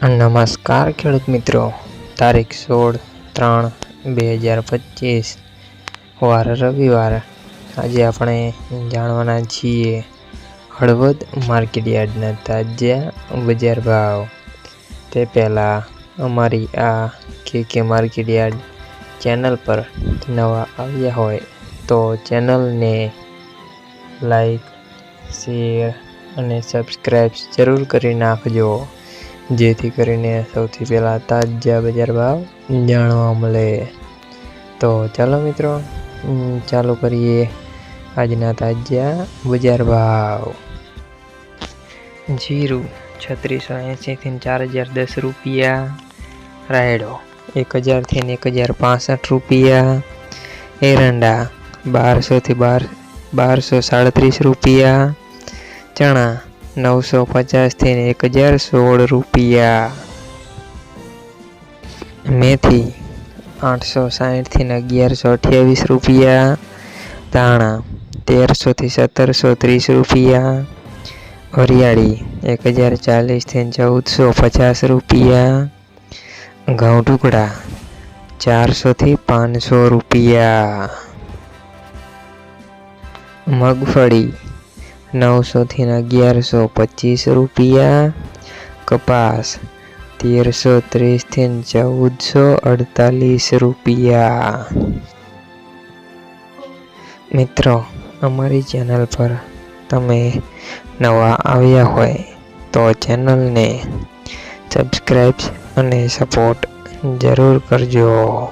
નમસ્કાર, ખેડૂત મિત્રો. તારીખ સોળ ત્રણ બે હજાર પચીસ, વાર રવિવાર. આજે આપણે જાણવાના છીએ હળવદ માર્કેટયાર્ડના તાજા બજાર ભાવ. તે પહેલાં અમારી આ કે કે માર્કેટયાર્ડ ચેનલ પર નવા આવ્યા હોય તો ચેનલને લાઈક, શેર અને સબસ્ક્રાઈબ જરૂર કરી નાખજો. જેથી કરીને સૌથી પહેલાં તાજા બજાર ભાવ જાણવા મળે. તો ચાલો મિત્રો ઉમ, ચાલુ કરીએ આજના તાજા બજાર ભાવ. જીરું છત્રીસો એંશીથી ચાર હજાર દસ રૂપિયા. રાયડો એક હજારથી એક હજાર પાસઠ રૂપિયા. એરંડા બારસોથી બાર બારસો સાડત્રીસ રૂપિયા. ચણા નવસો પચાસથી એક હજાર સોળ રૂપિયા. મેથી આઠસો સાહીઠથી અગિયારસો અઠ્યાવીસ રૂપિયા. ધાણા તેરસોથી સત્તરસો ત્રીસ રૂપિયા. વરિયાળી એક હજાર ચાલીસથી ચૌદસો પચાસ રૂપિયા. ઘઉં ટુકડા ચારસોથી પાંચસો રૂપિયા. મગફળી નવસોથી અગિયારસો પચીસ રૂપિયા. કપાસ તેરસો ત્રીસથી ચૌદસો અડતાલીસ રૂપિયા. મિત્રો, અમારી ચેનલ પર તમે નવા આવ્યા હોય તો ચેનલને સબસ્ક્રાઈબ અને સપોર્ટ જરૂર કરજો.